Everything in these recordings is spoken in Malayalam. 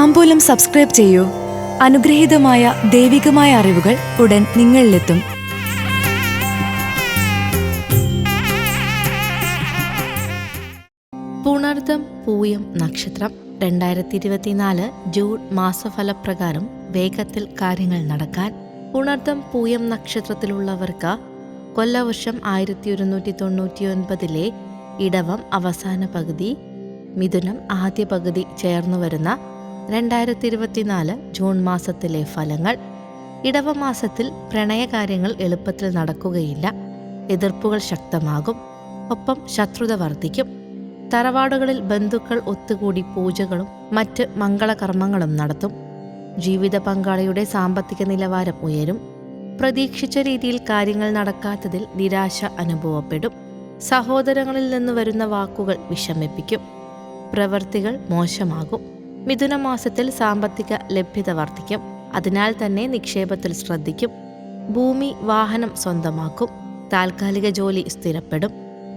താമ്പൂലം സബ്സ്ക്രൈബ് ചെയ്യൂ. അനുഗ്രഹീതമായ ദൈവികമായ അറിവുകൾ ഉടൻ നിങ്ങളിലെത്തും. പുണർദം പൂയം നക്ഷത്രം രണ്ടായിരത്തി ഇരുപത്തിനാല് ജൂൺ മാസഫലപ്രകാരം വേഗത്തിൽ കാര്യങ്ങൾ നടക്കാൻ പുണർദം പൂയം നക്ഷത്രത്തിലുള്ളവർക്ക് കൊല്ലവർഷം ആയിരത്തി ഒരുന്നൂറ്റി തൊണ്ണൂറ്റി ഒൻപതിലെ ഇടവം അവസാന പകുതി മിഥുനം ആദ്യ പകുതി ചേർന്നു വരുന്ന രണ്ടായിരത്തി ഇരുപത്തിനാല് ജൂൺ മാസത്തിലെ ഫലങ്ങൾ. ഇടവമാസത്തിൽ പ്രണയകാര്യങ്ങൾ എളുപ്പത്തിൽ നടക്കുകയില്ല. എതിർപ്പുകൾ ശക്തമാകും. ഒപ്പം ശത്രുത വർദ്ധിക്കും തറവാടുകളിൽ ബന്ധുക്കൾ ഒത്തുകൂടി പൂജകളും മറ്റ് മംഗളകർമ്മങ്ങളും നടത്തും. ജീവിത പങ്കാളിയുടെ സാമ്പത്തിക നിലവാരം ഉയരും. പ്രതീക്ഷിച്ച രീതിയിൽ കാര്യങ്ങൾ നടക്കാത്തതിൽ നിരാശ അനുഭവപ്പെടും. സഹോദരങ്ങളിൽ നിന്ന് വരുന്ന വാക്കുകൾ വിഷമിപ്പിക്കും. പ്രവൃത്തികൾ മോശമാകും. മിഥുനമാസത്തിൽ സാമ്പത്തിക ലഭ്യത വർദ്ധിക്കും. അതിനാൽ തന്നെ നിക്ഷേപത്തിൽ ശ്രദ്ധിക്കും. ഭൂമി വാഹനം സ്വന്തമാക്കും. താൽക്കാലിക ജോലി സ്ഥിരപ്പെടും.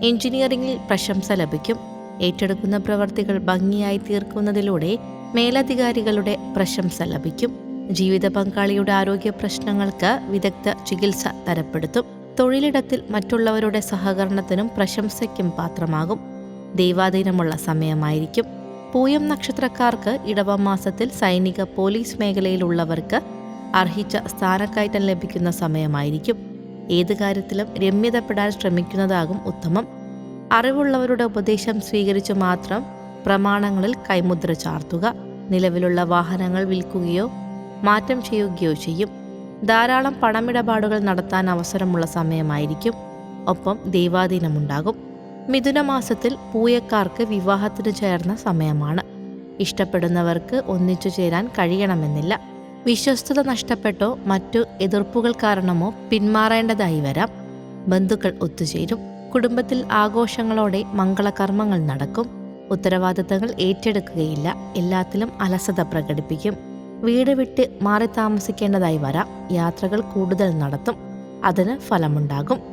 എഞ്ചിനീയറിംഗിൽ പ്രശംസ ലഭിക്കും. ഏറ്റെടുക്കുന്ന പ്രവർത്തികൾ ഭംഗിയായി തീർക്കുന്നതിലൂടെ മേലധികാരികളുടെ പ്രശംസ ലഭിക്കും. ജീവിത പങ്കാളിയുടെ ആരോഗ്യ പ്രശ്നങ്ങൾക്ക് വിദഗ്ധ ചികിത്സ തരപ്പെടുത്തും. തൊഴിലിടത്തിൽ മറ്റുള്ളവരുടെ സഹകരണത്തിനും പ്രശംസയ്ക്കും പാത്രമാകും. ദൈവാധീനമുള്ള സമയമായിരിക്കും. പൂയം നക്ഷത്രക്കാർക്ക് ഇടവമാസത്തിൽ സൈനിക പോലീസ് മേഖലയിലുള്ളവർക്ക് അർഹിച്ച സ്ഥാനക്കയറ്റം ലഭിക്കുന്ന സമയമായിരിക്കും. ഏത് കാര്യത്തിലും രമ്യതപ്പെടാൻ ശ്രമിക്കുന്നതാകും ഉത്തമം. അറിവുള്ളവരുടെ ഉപദേശം സ്വീകരിച്ചു മാത്രം പ്രമാണങ്ങളിൽ കൈമുദ്ര ചാർത്തുക. നിലവിലുള്ള വാഹനങ്ങൾ വിൽക്കുകയോ മാറ്റം ചെയ്യുകയോ ചെയ്യും. ധാരാളം പണമിടപാടുകൾ നടത്താൻ അവസരമുള്ള സമയമായിരിക്കും. ഒപ്പം ദൈവാധീനമുണ്ടാകും. മിഥുനമാസത്തിൽ പൂയക്കാർക്ക് വിവാഹത്തിന് ചേർന്ന സമയമാണ്. ഇഷ്ടപ്പെടുന്നവർക്ക് ഒന്നിച്ചു ചേരാൻ കഴിയണമെന്നില്ല. വിശ്വസ്തത നഷ്ടപ്പെട്ടോ മറ്റു എതിർപ്പുകൾ കാരണമോ പിന്മാറേണ്ടതായി വരാം. ബന്ധുക്കൾ ഒത്തുചേരും. കുടുംബത്തിൽ ആഘോഷങ്ങളോടെ മംഗളകർമ്മങ്ങൾ നടക്കും. ഉത്തരവാദിത്തങ്ങൾ ഏറ്റെടുക്കുകയില്ല. എല്ലാത്തിലും അലസത പ്രകടിപ്പിക്കും. വീട് വിട്ട് മാറി താമസിക്കേണ്ടതായി വരാം. യാത്രകൾ കൂടുതൽ നടത്തും. അതിന് ഫലമുണ്ടാകും.